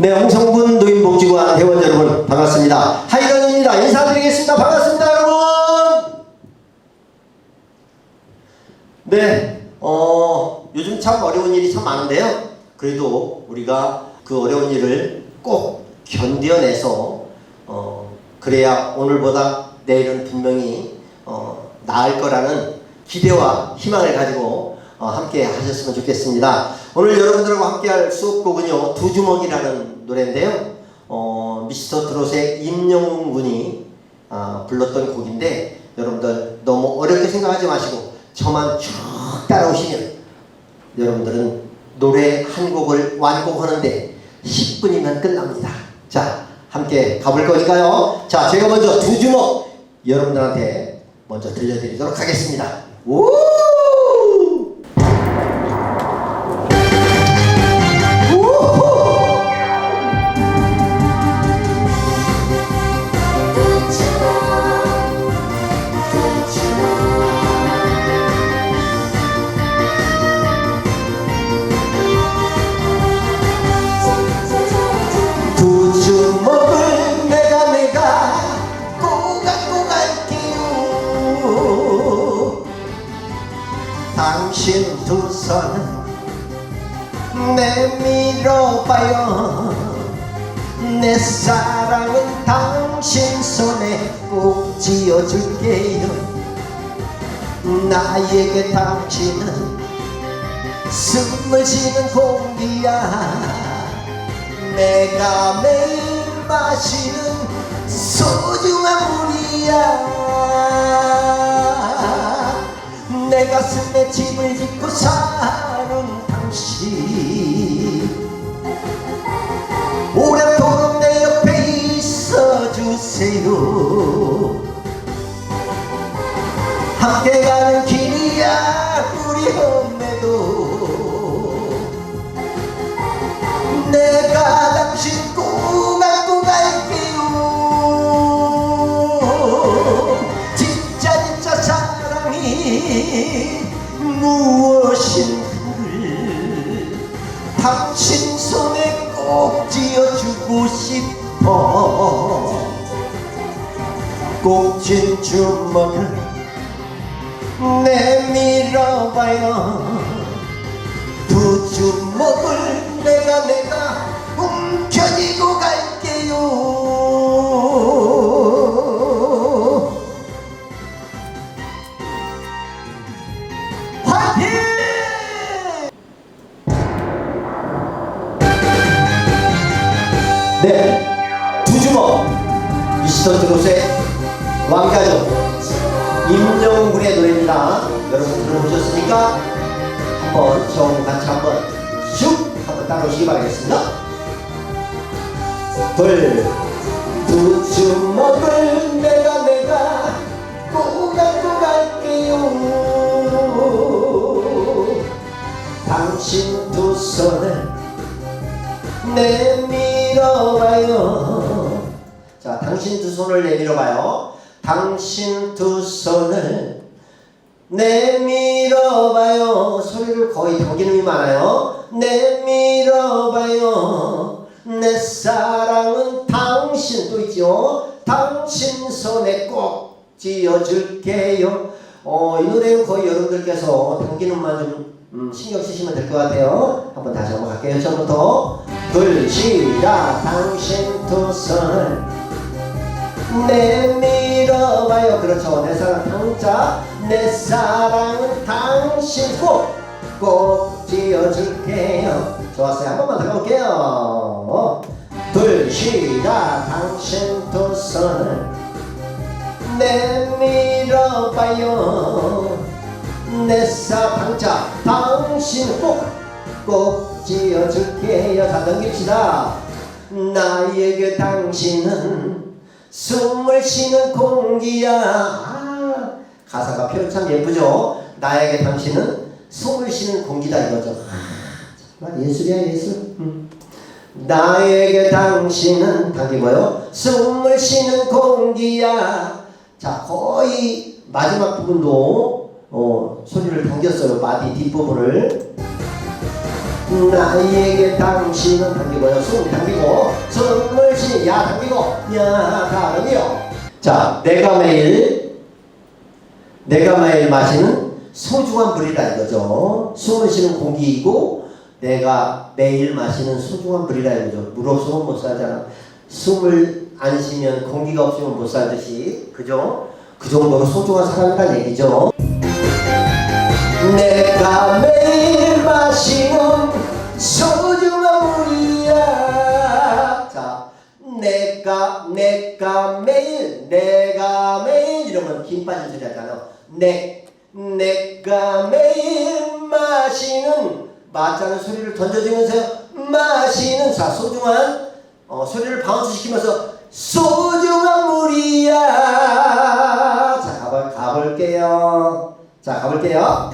네, 홍성분 노인복지관 회원 여러분 반갑습니다. 하이런입니다. 인사드리겠습니다. 반갑습니다, 여러분. 네, 어, 요즘 참 어려운 일이 참 많은데요. 그래도 우리가 그 어려운 일을 꼭 견뎌내서 어, 그래야 오늘보다 내일은 분명히 어, 나을 거라는 기대와 희망을 가지고 어, 함께 하셨으면 좋겠습니다. 오늘 여러분들하고 함께할 수업곡은요 두 주먹이라는 노래인데요. 어, 미스터 트롯의 임영웅 군이 아, 불렀던 곡인데 여러분들 너무 어렵게 생각하지 마시고 저만 쭉 따라오시면 여러분들은 노래 한 곡을 완곡하는데 10분이면 끝납니다. 자, 함께 가볼 거니까요. 자, 제가 먼저 두 주먹 여러분들한테 먼저 들려드리도록 하겠습니다. 우! 내밀어봐요. 내 사랑은 당신 손에 꼭 쥐어줄게요. 나에게 당신은 숨을 쉬는 공기야. 내가 매일 마시는 소중한 물이야. 내 가슴에 집을 짓고 사 는 당신 오랫도록 내 옆에 있어 주세요. 함께 가는 길이야 우리 hom에도. 내가 당신 꼭 안고 갈게요 진짜 진짜 사랑이 무엇인가 꼭진 주먹을 내밀어봐요. 두 주먹을 들어보셨습니까? 한번 저 같이 한번 슉 한번 따라오시기 바라겠습니다. 둘, 두 주먹을 내가 내가 꼭 갖고 갈게요. 당신 두 손을 내밀어봐요. 자, 당신 두 손을 내밀어봐요. 당신 두 손을 내밀어봐요. 소리를 거의 힘이 많아요. 내밀어봐요. 내 사랑은 당신 또 있죠. 당신 손에 꼭 쥐어줄게요. 어, 이 노래는 거의 여러분들께서 당기는만 좀 음, 신경 쓰시면 될 것 같아요. 한번 다시 한번 갈게요. 처음부터 둘, 시작. 당신 두 손을 내밀어봐요. 그렇죠. 내 사랑 당자. 내 사랑은 당신 꼭, 꼭 쥐어줄게요. 좋았어요. 한 번만 더 가볼게요. 둘, 시작. 당신 두 손을 내밀어봐요. 내 사랑자. 당신 꼭, 꼭 쥐어줄게요. 자, 넘깁시다. 나에게 당신은 숨을 쉬는 공기야. 아, 가사가 표현 참 예쁘죠? 나에게 당신은 숨을 쉬는 공기다 이거죠. 아, 정말 예술이야 예술. 음. 나에게 당신은 당기고요. 숨을 쉬는 공기야. 자 거의 마지막 부분도 어, 소리를 당겼어요. 마디 뒷부분을. 나에게 당신은 당기고요. 숨 당기고 숨을 쉬야 당기고 야 다음이요. 자 내가 매일 내가 매일 마시는 소중한 물이라 이거죠. 숨을 쉬는 공기이고 내가 매일 마시는 소중한 물이라 이거죠. 물 없으면 못 살잖아. 숨을 안 쉬면 공기가 없으면 못 살듯이. 그죠? 그 정도로 소중한 사람이란 얘기죠 내가 매일 마시는 소중한 물이야. 자 내가 매일 내가 매일 이러면 김 빠진 소리 하잖아 내 내가 매일 마시는 마자는 소리를 던져주면서 마시는 자 소중한 어, 소리를 바운스 시키면서 소중한 물이야. 자 가볼, 가볼게요 자 가볼게요.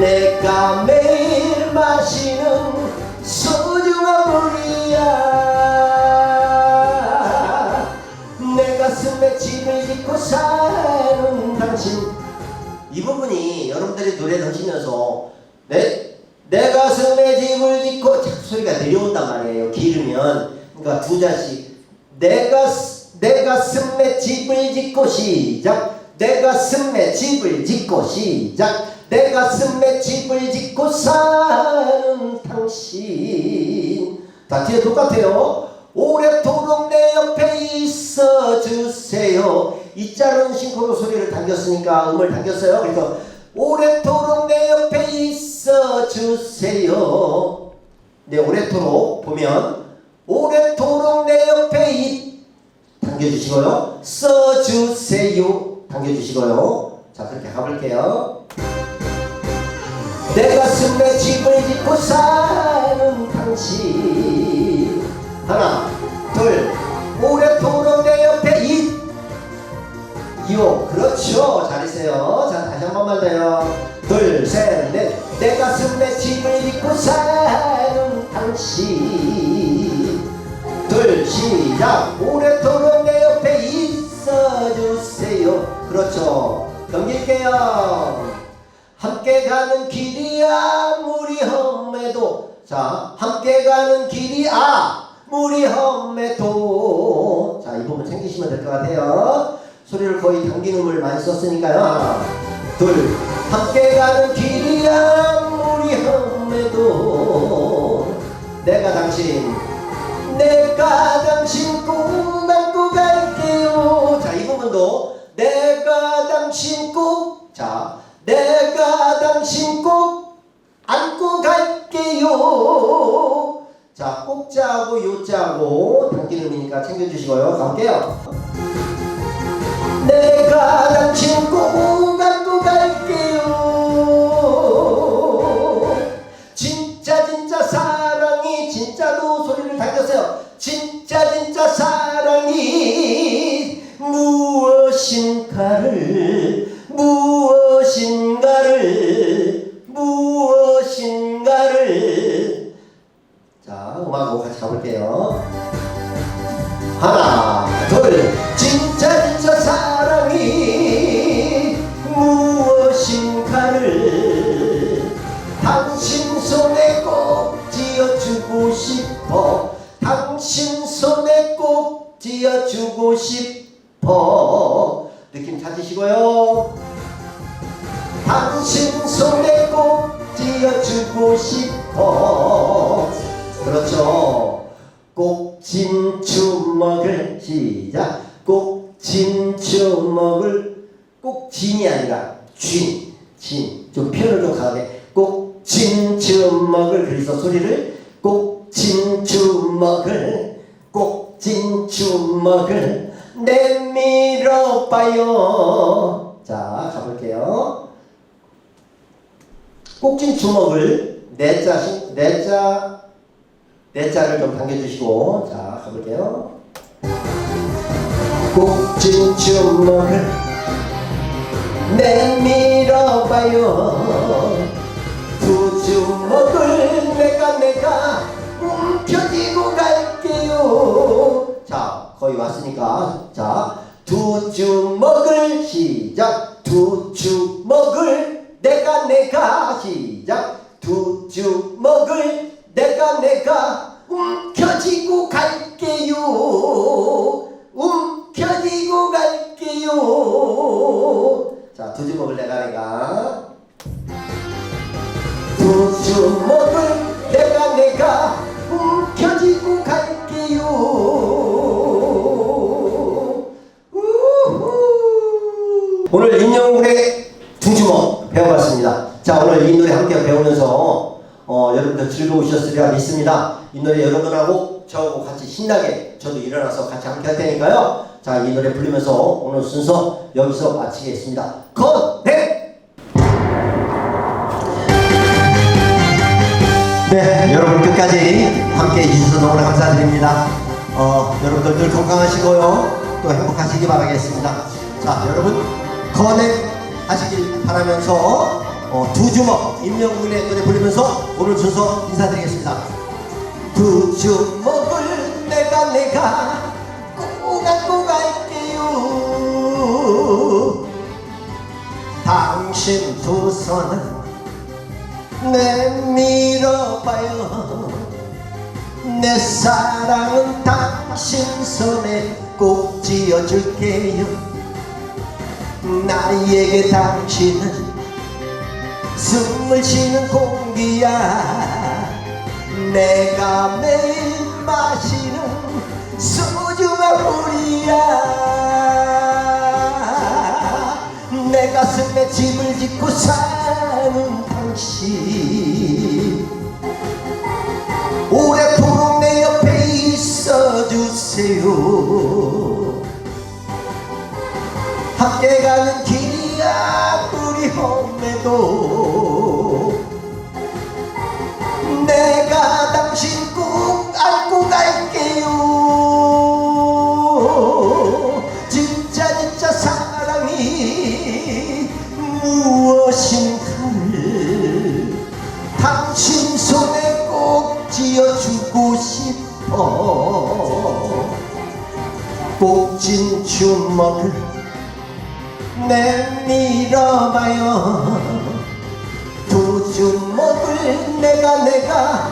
내가 매일 마시는 소중한 물이야. 내 가슴에 집을 짓고 사는 당신. 이 부분이 여러분들이 노래를 하시면서 내, 내 가슴에 집을 짓고 소리가 내려온단 말이에요 기르면. 그러니까 두 자씩. 내, 가스, 내 가슴에 집을 짓고 시작 내 가슴에 집을 짓고 시작. 내 가슴에 집을 짓고 사는 당신. 다 뒤에 똑같아요. 오래도록 내 옆에 있어 주세요. 이 자른 싱크로 소리를 당겼으니까 음을 당겼어요. 그래서 오래도록 내 옆에 있어 주세요. 네 오래도록 보면 오래도록 내 옆에 있 당겨주시고요. 써주세요. 당겨주시고요. 자, 그렇게 가볼게요. 내 가슴에 집을 짓고 사는 당신. 하나, 둘, 오래도록 내 옆에 있. 요, 그렇죠. 잘했어요. 자, 다시 한 번만 더요. 둘, 셋, 넷. 내 가슴에 집을 짓고 사는 당신. 둘 시작 오래도록 그렇죠. 넘길게요 함께 가는 길이 아무리 험해도. 자 함께 가는 길이 아무리 험해도. 자 이 부분 챙기시면 될 것 같아요. 소리를 거의 당긴 음을 많이 썼으니까요. 둘 함께 가는 길이 아무리 험해도. 내가 당신 내가 자하고 요자하고 당기는 의미니까 챙겨주시고요. 갈게요. 내가 당신 꼭 먹을 시작. 꼭진 주먹을 꼭 진이 아니라 쥔, 진. 좀 표현을 좀 강하게. 꼭진 주먹을 그래서 소리를 꼭진 주먹을 꼭진 주먹을 내밀어 봐요. 자 가볼게요. 꼭진 주먹을 내자 내자 내자를 좀 당겨주시고 자 가볼게요 꼭진 주먹을. 내밀어봐요. 두 주먹을 내가 내가 움켜쥐고 갈게요. 자 거의 왔으니까. 자두 주먹을 시작. 두 주먹을 내가 내가 시작. 두 주먹을 내가 내가 움켜쥐고 갈게요. 움켜쥐고 갈게요. 자 두 주 먹을 내가 내가? 두 주 먹을 내가 내가 움켜쥐고 갈게요. 오늘 임영웅의 두 주먹 배워봤습니다. 자 오늘 이 노래 함께 배우면서 어, 여러분들 즐거우셨으리라 믿습니다 이 노래 여러분하고 저하고 같이 신나게 저도 일어나서 같이 함께 할 테니까요 자 이 노래 부르면서 오늘 순서 여기서 마치겠습니다 컷네 네, 여러분 끝까지 함께 해주셔서 너무나 감사드립니다. 어, 여러분들 늘 건강하시고요. 또 행복하시기 바라겠습니다. 자, 여러분, 커넥 하시길 바라면서 어, 두 주먹 임명군의 노래 부르면서 오늘 순서 인사드리겠습니다. 두 주먹을 내가 내가 꼭 안고 갈게요. 당신 두 손은 내밀어 봐요. 내 사랑은 당신 손에 꼭 쥐어줄게요. 나에게 당신은 숨을 쉬는 공기야 내가 매일 마시는 소중한 물이야. 내 가슴에 집을 짓고 사는 당신. 오래도록 내 옆에 있어 주세요. 함께 가는 길이야 우리 홈에도 내가